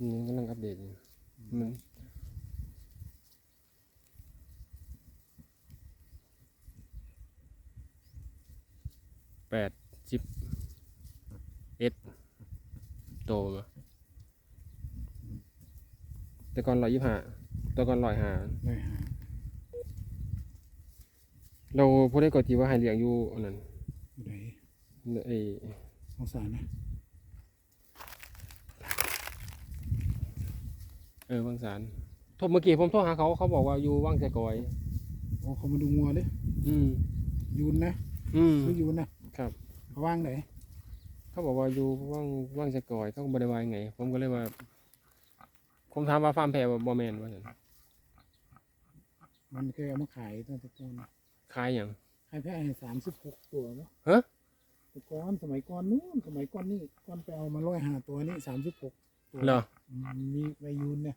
นี่กำลังอัปเดตอยู่มันแปดสิบเอ็ดโตมาแต่ก่อนร้อยยี่ห้าแต่ก่อนร้อยห้าเลยหาเราพูดได้ก่อนทีว่าให้เลี้ยงอยู่อันนั้นอยู่ไหนไอ้ของสารนะ เออบางสารโทรเมื่อกี้ผมโทรหาเขาเขาบอกว่าอยู่ว่างแจกอยโอ้เขามาดูงัวดิอืมยูนนะอืม ซื้อยูนนะครับ เขาว่างไหนเขาบอกว่าอยู่ว่างว่างแจกอยเขาก็บริวารไง ผมก็เลยว่า ผมถามว่าฟาร์มแพะบ่บ่แมนว่าซั่นมันเคยเอามาขายตั้งแต่ก่อนขายอย่างขายแพะให้สามสิบหกตัวเนาะฮะ แต่ก่อนสมัยก่อนนู้นสมัยก่อนนี่ก่อนไปเอามาร้อยหาตัวนี่สามสิบหกตัวเหรออื มมีใบยูนเนี่ย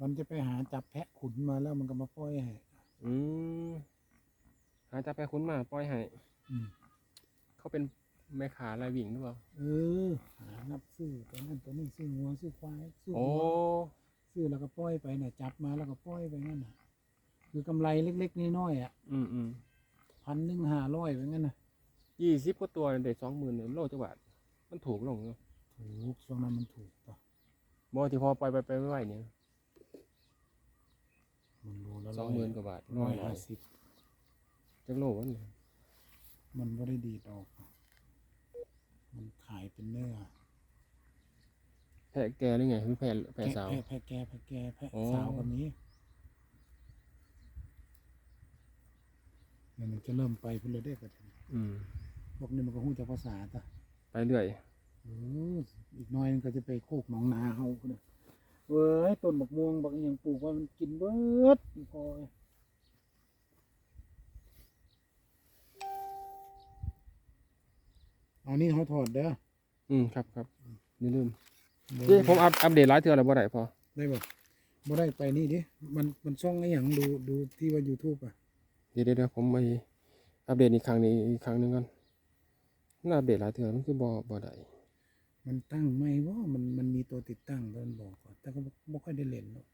มันจะไปหาจับแพะขุนมาแล้วมันก็มาปล่อยให้อืมหาจับไปคุ้นมาปล่อยให้อืมเขาเป็นแม่ขาลายวิ่งหรือเปล่าเออหานับซื้อตัวนั้นตัวนี้ซื้องัวซื้อควายซื้อโอ้วัวซื้อแล้วก็ปล่อยไปเนี่ยจับมาแล้วก็ปล่อยไปงั้นน่ะ คือกำไรเล็กๆน้อยๆอะอืมอืมพันหนึ่งห้าร้อยไปงั้นน่ะยี่สิบกว่าตัวได้สองหมื่นโลจักบาทมันถูกลงเนาะถูกช่วงนั้นมันถูกป่ะ บ่ที่พอปล่อยไปไปไม่ไหวเนี่ยมันโลละสองหมื่นกว่าบาทร้อยห้าสิบจักโลวะเนี่ยมันไม่ได้ดีดออก มันขายเป็นเนื้อ แพะแกหรือไงหรือแพะแพะสาว แพะแพะแก่แพะแก่แพะอ๋อ สาวแบบนี้เดี๋ยวมันจะเริ่มไปพุ่นเลยได้กันอืมพวกนี้มันก็หูจะภาษาตะไปเรื่อยโอ้อีกหน้อยมันก็จะไปโคกหนองนาเฮาพุ่นน่ะเว้ยต้นบักม่วงบักอหยังปลูกไว่ามันกินเบิดพอเอานี่เขาถอดเด้ออืมครับครับอย่าลืมเอ้ผมอัปอัปเดตหลายเทื่อแล้วบ่ได้พอได้บ่บ่ได้ไปนี่ดิมันมันช่องไอ้หยังดูดูที่ว่า YouTube อะเดี๋ยวเดี๋ยวเดี๋ยวผมไปอัปเดตอีกครั้งหนี้งอีกครั้งหนึงก่อนมันอัปเดตหลายเทื่อมันคือบ่บ่ได้ มันตั้งไหมว่ามันมันมีตัวติดตั้งตอนบอกก่อนแต่ก็ไม่ค่อยได้เล่นหรอก